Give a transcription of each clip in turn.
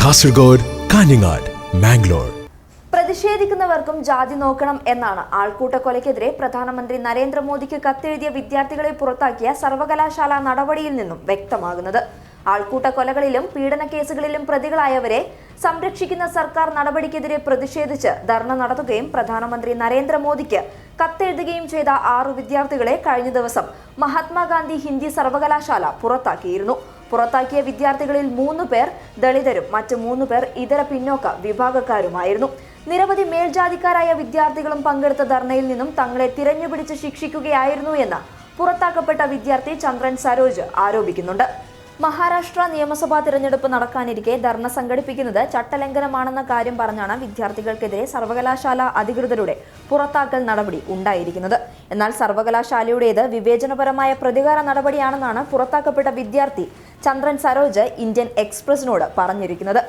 കാസർഗോഡ് കാഞ്ഞങ്ങാട് മാംഗ്ലൂർ പ്രതിഷേധിക്കുന്നവർക്കും ജാതി നോക്കണം എന്നാണ് ആൾക്കൂട്ട കൊലയ്ക്കെതിരെ പ്രധാനമന്ത്രി നരേന്ദ്രമോദിക്ക് കത്തെഴുതിയ വിദ്യാർത്ഥികളെ പുറത്താക്കിയ സർവകലാശാല നടപടിയിൽ നിന്നും വ്യക്തമാകുന്നത്. ആൾക്കൂട്ട കൊലകളിലും പീഡന കേസുകളിലും പ്രതികളായവരെ സംരക്ഷിക്കുന്ന സർക്കാർ നടപടിക്കെതിരെ പ്രതിഷേധിച്ച് ധർണ നടത്തുകയും പ്രധാനമന്ത്രി നരേന്ദ്രമോദിക്ക് കത്തെഴുതുകയും ചെയ്ത ആറു വിദ്യാർത്ഥികളെ കഴിഞ്ഞ ദിവസം മഹാത്മാഗാന്ധി ഹിന്ദി സർവകലാശാല പുറത്താക്കിയിരുന്നു. പുറത്താക്കിയ വിദ്യാർത്ഥികളിൽ മൂന്ന് പേർ ദളിതരും മറ്റ് മൂന്ന് പേർ ഇതര പിന്നോക്ക വിഭാഗക്കാരുമായിരുന്നു. നിരവധി മേൽജാതിക്കാരായ വിദ്യാർത്ഥികളും പങ്കെടുത്ത ധർണയിൽ നിന്നും തങ്ങളെ തിരഞ്ഞുപിടിച്ച് ശിക്ഷിക്കുകയായിരുന്നു എന്ന് പുറത്താക്കപ്പെട്ട വിദ്യാർത്ഥി ചന്ദ്രൻ സരോജ് ആരോപിക്കുന്നുണ്ട്. മഹാരാഷ്ട്ര നിയമസഭാ തിരഞ്ഞെടുപ്പ് നടക്കാനിരിക്കെ ധർണ സംഘടിപ്പിക്കുന്നത് ചട്ടലംഘനമാണെന്ന കാര്യം പറഞ്ഞാണ് വിദ്യാർത്ഥികൾക്കെതിരെ സർവകലാശാല അധികൃതരുടെ പുറത്താക്കൽ നടപടി ഉണ്ടായിരിക്കുന്നത്. എന്നാൽ സർവകലാശാലയുടേത് വിവേചനപരമായ പ്രതികാര നടപടിയാണെന്നാണ് പുറത്താക്കപ്പെട്ട വിദ്യാർത്ഥി ചന്ദ്രൻ സരോജ് ഇന്ത്യൻ എക്സ്പ്രസിനോട് പറഞ്ഞിരിക്കുന്നത്.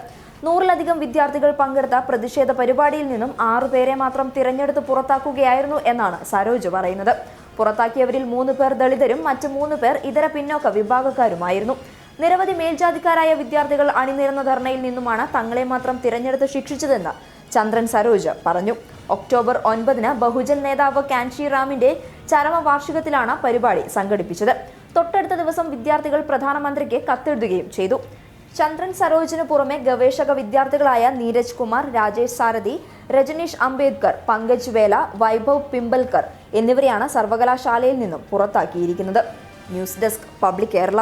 നൂറിലധികം വിദ്യാർത്ഥികൾ പങ്കെടുത്ത പ്രതിഷേധ പരിപാടിയിൽ നിന്നും ആറു പേരെ മാത്രം തിരഞ്ഞെടുത്ത് പുറത്താക്കുകയായിരുന്നു എന്നാണ് സരോജ് പറയുന്നത്. പുറത്താക്കിയവരിൽ മൂന്ന് പേർ ദളിതരും മറ്റ് മൂന്ന് പേർ ഇതര പിന്നോക്ക വിഭാഗക്കാരുമായിരുന്നു. നിരവധി മേൽജാതിക്കാരായ വിദ്യാർത്ഥികൾ അണിനിരന്ന ധർണയിൽ നിന്നുമാണ് തങ്ങളെ മാത്രം തിരഞ്ഞെടുത്ത് ശിക്ഷിച്ചതെന്ന് ചന്ദ്രൻ സരോജ് പറഞ്ഞു. ഒക്ടോബർ ഒൻപതിന് ബഹുജൻ നേതാവ് കാൻഷി റാമിന്റെ ചരമവാർഷികത്തിലാണ് പരിപാടി സംഘടിപ്പിച്ചത്. തൊട്ടടുത്ത ദിവസം വിദ്യാർത്ഥികൾ പ്രധാനമന്ത്രിക്ക് കത്തെഴുതുകയും ചെയ്തു. ചന്ദ്രൻ സരോജിന് പുറമെ ഗവേഷക വിദ്യാർത്ഥികളായ നീരജ് കുമാർ രാജേഷ് സാരഥി രജനീഷ് അംബേദ്കർ പങ്കജ് വേല വൈഭവ് പിമ്പൽക്കർ എന്നിവരെയാണ് സർവകലാശാലയിൽ നിന്നും പുറത്താക്കിയിരിക്കുന്നത്. News desk public Kerala.